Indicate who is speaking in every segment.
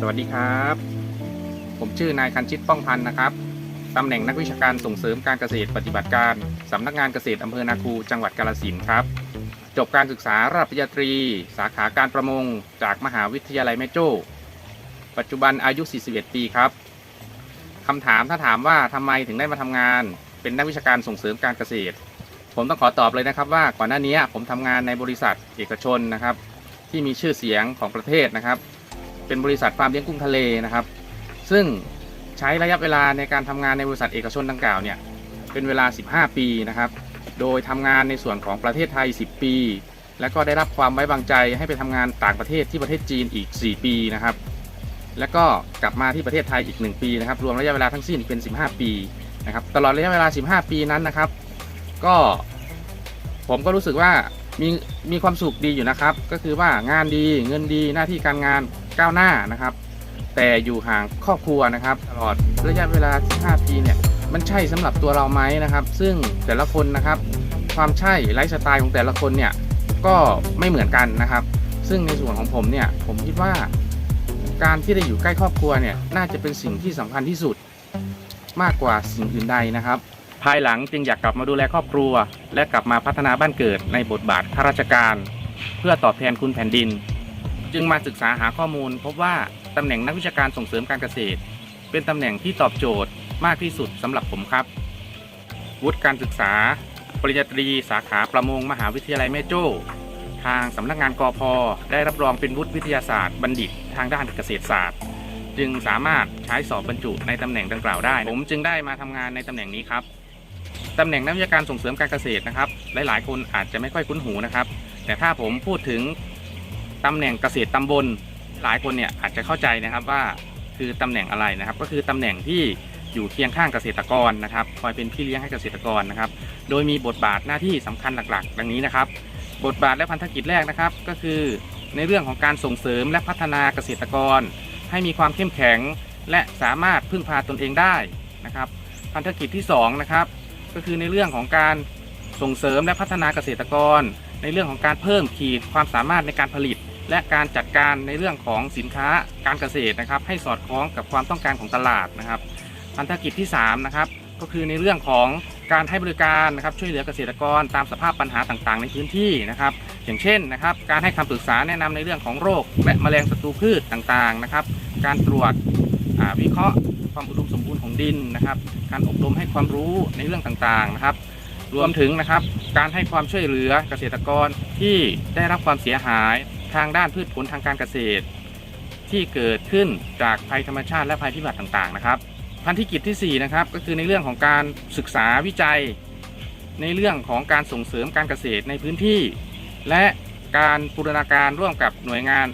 Speaker 1: สวัสดีครับ ผมชื่อนายคันชิตป้องพันธ์นะครับ ตำแหน่งนักวิชาการส่งเสริมการเกษตรปฏิบัติการ สำนักงานเกษตรอำเภอนาคูจังหวัดกาฬสินครับ จบการศึกษาระดับปริญญาตรี สาขาการประมง จากมหาวิทยาลัยแม่โจ้ ปัจจุบันอายุ 41 ปีครับ คำถามถ้าถามว่าทำไมถึงได้มาทำงาน เป็นนักวิชาการส่งเสริมการเกษตร ผมต้องขอตอบเลยนะครับว่าก่อนหน้านี้ผมทำงานในบริษัทเอกชนนะครับ ที่มีชื่อเสียงของประเทศนะครับ เป็นบริษัทฟาร์มเลี้ยงกุ้งทะเลนะครับ ซึ่งใช้ระยะเวลาในการทำงานในบริษัทเอกชนดังกล่าวเนี่ยเป็นเวลา 15 ปีนะครับ โดยทำงานในส่วนของประเทศไทย 10 ปี แล้วก็ได้รับความไว้วางใจให้ไปทำงานต่างประเทศที่ประเทศจีนอีก 4 ปีนะครับ แล้วก็กลับมาที่ประเทศไทยอีก 1 ปีนะครับ รวมระยะเวลาทั้งสิ้นเป็น 15 ปีนะครับ ตลอดระยะเวลา 15 ปีนั้นนะครับ ก็ ผมก็รู้สึกว่ามีมีความสุขดีอยู่นะครับ ก็คือว่างานดีเงินดีหน้าที่การงาน ก้าวหน้านะครับ แต่อยู่ห่างครอบครัวนะครับตลอดระยะเวลา 15 ปีเนี่ยมันใช่สำหรับตัวเราไหมนะครับ ซึ่งแต่ละคนนะครับ ความใช่ไลฟ์สไตล์ของแต่ละคนเนี่ยก็ไม่เหมือนกันนะครับ ซึ่งในส่วนของผมเนี่ยผมคิดว่า การที่ได้อยู่ใกล้ครอบครัวเนี่ยน่าจะเป็นสิ่งที่สำคัญที่สุดมากกว่าสิ่งอื่นใดนะครับภายหลังจึงอยากกลับมาดูแลครอบครัว และกลับมาพัฒนาบ้านเกิดในบทบาทข้าราชการ เพื่อตอบแทนคุณแผ่นดิน จึงมาศึกษาหาข้อมูล พบว่าตำแหน่งนักวิชาการส่งเสริมการเกษตร เป็นตำแหน่งที่ตอบโจทย์มากที่สุดสำหรับผมครับ วุฒิการศึกษา ปริญญาตรีสาขาประมงมหาวิทยาลัยแม่โจ้ ทางสำนักงานกอพได้รับรองเป็นวุฒิวิทยาศาสตร์บัณฑิตทางด้านเกษตรศาสตร์ จึงสามารถใช้สอบบรรจุในตำแหน่งดังกล่าวได้ ผมจึงได้มาทำงานในตำแหน่งนี้ครับตำแหน่งนักวิชาการส่งเสริมการเกษตรนะครับ หลายๆ คนอาจจะไม่ค่อยคุ้นหูนะครับ แต่ถ้าผมพูดถึง ตำแหน่งเกษตรตำบลหลายคนเนี่ยอาจจะเข้าใจนะครับว่าคือตำแหน่งอะไรนะครับ ก็คือตำแหน่งที่อยู่เคียงข้างเกษตรกรนะครับคอยเป็นพี่เลี้ยงให้เกษตรกรนะครับ โดยมีบทบาทหน้าที่สำคัญหลักๆ ดังนี้นะครับ บทบาทและพันธกิจแรกนะครับ ก็คือในเรื่องของการส่งเสริมและพัฒนาเกษตรกร ให้มีความเข้มแข็ง และสามารถพึ่งพาตนเองได้นะครับ พันธกิจที่สองนะครับก็คือในเรื่องของการส่งเสริมและพัฒนาเกษตรกร ในเรื่องของการเพิ่มขีดความสามารถในการผลิต และการจัดการในเรื่องของสินค้าการเกษตรนะครับ ให้สอดคล้องกับความต้องการของตลาดนะครับพันธกิจที่3นะครับก็คือในเรื่องของการให้บริการนะครับช่วยเหลือเกษตรกรตามสภาพปัญหาต่างๆ ในพื้นที่นะครับ อย่างเช่นนะครับ การให้คำปรึกษาแนะนำในเรื่องของโรค และแมลงศัตรูพืชต่างๆนะครับ การตรวจวิเคราะห์ความอุดมสมบูรณ์ของดินนะครับ การอบรมให้ความรู้ในเรื่องต่างๆนะครับ รวมถึงนะครับการให้ความช่วยเหลือเกษตรกรที่ได้รับความเสียหาย ทางด้านพืชผลทางการเกษตร ที่เกิดขึ้นจากภัยธรรมชาติและภัยพิบัติต่างๆนะครับ พันธกิจที่4นะครับก็คือในเรื่องของการศึกษาวิจัย ในเรื่องของการส่งเสริมการเกษตรในพื้นที่ และการบูรณาการร่วมกับหน่วยงาน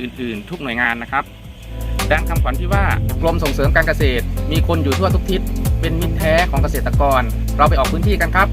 Speaker 1: อื่นๆ ทุกหน่วยงานนะครับดังคำขวัญที่ว่ากรมส่งเสริมการเกษตร มีคนอยู่ทั่วทุกทิศเป็นมิตรแท้ของเกษตรกร เราไปออกพื้นที่กันครับ